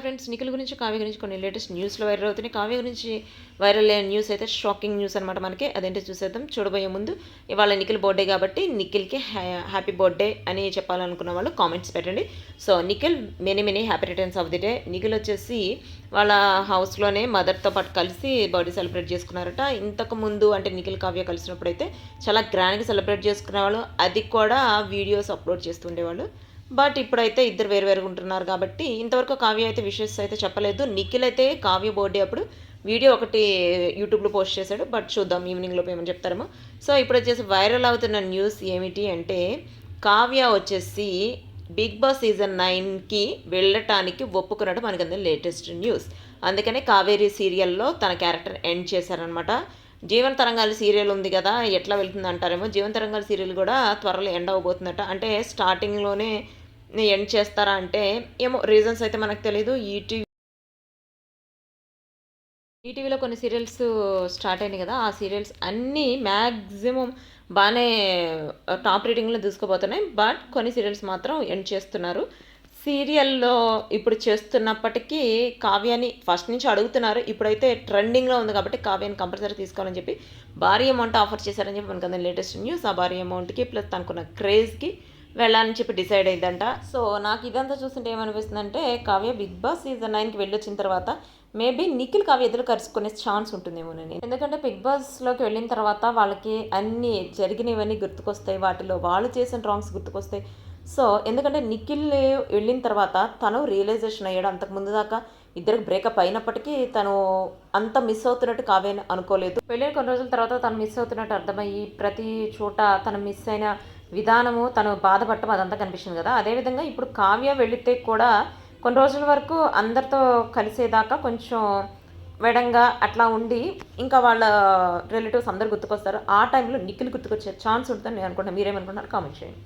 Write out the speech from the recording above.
Hi friends Nikhil గురించి కావ్య గురించి కొన్ని లేటెస్ట్ న్యూస్లో వైరల్ అవుతున్నాయి. కావ్య గురించి వైరల్ అయిన న్యూస్ అయితే షాకింగ్ న్యూస్ అనమాట మనకి. అదేంటో చూసేద్దాం. చూడబోయే ముందు ఇవాళ నిఖిల్ బర్త్డే కాబట్టి నిఖిల్కి హ్యాపీ బర్త్డే అని చెప్పాలనుకున్న వాళ్ళు కామెంట్స్ పెట్టండి. So Nikhil many many happy returns of the day Nikhil వచ్చేసి వాళ్ళ హౌస్లోనే మదర్తో పాటు కలిసి బర్త్డే సెలబ్రేట్ చేసుకున్నారట. ఇంతకు ముందు అంటే నిఖిల్ కావ్య కలిసినప్పుడు అయితే చాలా గ్రాండ్గా సెలబ్రేట్ చేసుకునేవాళ్ళు. అది కూడా వీడియోస్ అప్లోడ్ చేస్తుండేవాళ్ళు బట్ ఇప్పుడైతే ఇద్దరు వేరు వేరుగా ఉంటున్నారు కాబట్టి ఇంతవరకు కావ్య అయితే విషెస్ అయితే చెప్పలేదు. నిఖిల్ అయితే కావ్య బర్త్డే అప్పుడు వీడియో ఒకటి యూట్యూబ్లో పోస్ట్ చేశాడు. బట్ చూద్దాం ఈవినింగ్లో ఏమని చెప్తారేమో. సో ఇప్పుడు వచ్చేసి వైరల్ అవుతున్న న్యూస్ ఏమిటి అంటే కావ్య వచ్చేసి బిగ్ బాస్ సీజన్ నైన్కి వెళ్ళటానికి ఒప్పుకున్నట్టు మనకి అందరి లేటెస్ట్ న్యూస్ అందుకనే కావేరీ సీరియల్లో తన క్యారెక్టర్ ఎండ్ చేశారనమాట జీవన తరంగాలు సీరియల్ ఉంది కదా ఎట్లా వెళ్తుంది అంటారేమో. జీవన తరంగాల సీరియల్ కూడా త్వరలో ఎండ్ అవ్వబోతుందట. అంటే స్టార్టింగ్లోనే ఎండ్ చేస్తారా అంటే ఏమో రీజన్స్ అయితే మనకు తెలియదు ఈటీవీ ఈటీవీలో కొన్ని సీరియల్స్ స్టార్ట్ అయినాయి కదా ఆ సీరియల్స్ అన్నీ మ్యాక్సిమం బాగానే టాప్ రేటింగ్లో దూసుకోబోతున్నాయి బట్ కొన్ని సీరియల్స్ మాత్రం ఎండ్ చేస్తున్నారు. సీరియల్లో ఇప్పుడు చేస్తున్నప్పటికీ కావ్యాన్ని ఫస్ట్ నుంచి అడుగుతున్నారు. ఇప్పుడైతే ట్రెండింగ్లో ఉంది కాబట్టి కావ్యాన్ని కంపల్సరీ తీసుకోవాలని చెప్పి భారీ అమౌంట్ ఆఫర్ చేశారని చెప్పి మనకు అందరి లేటెస్ట్ న్యూస్ ఆ భారీ అమౌంట్కి ప్లస్ తనకున్న క్రేజ్కి వెళ్ళాలని చెప్పి డిసైడ్ అయిందంట సో నాకు ఇదంతా చూస్తుంటే ఏమనిపిస్తుందంటే కావ్య బిగ్ బాస్ సీజన్ నైన్కి వెళ్ళొచ్చిన తర్వాత మేబీ నిఖిల్ కావ్య ఎదురు కలుసుకునే ఛాన్స్ ఉంటుందేమోనని ఎందుకంటే బిగ్ బాస్లోకి వెళ్ళిన తర్వాత వాళ్ళకి అన్నీ జరిగినవన్నీ గుర్తుకొస్తాయి వాటిలో వాళ్ళు చేసిన రాంగ్స్ గుర్తుకొస్తాయి. సో ఎందుకంటే నిఖిల్ వెళ్ళిన తర్వాత తను రియలైజేషన్ అయ్యాడు. అంతకు ముందు దాకా ఇద్దరికి బ్రేకప్ అయినప్పటికీ తను అంత మిస్ అవుతున్నట్టు కావేని అనుకోలేదు. వెళ్ళిన కొన్ని రోజుల తర్వాత తను మిస్ అవుతున్నట్టు అర్థమయ్యి ప్రతి చోట తను మిస్ అయిన విధానము తను బాధపడటం అదంతా కనిపిస్తుంది కదా. అదేవిధంగా ఇప్పుడు కావ్య వెళితే కూడా కొన్ని రోజుల వరకు అందరితో కలిసేదాకా కొంచెం వెడంగా అట్లా ఉండి ఇంకా వాళ్ళ రిలేటివ్స్ అందరు గుర్తుకొస్తారు. ఆ టైంలో నిఖిల్ గుర్తుకొచ్చే ఛాన్స్ ఉంటుందని నేను అనుకుంటున్నాను. మీరేమనుకుంటున్నారు? కామెంట్ చేయండి.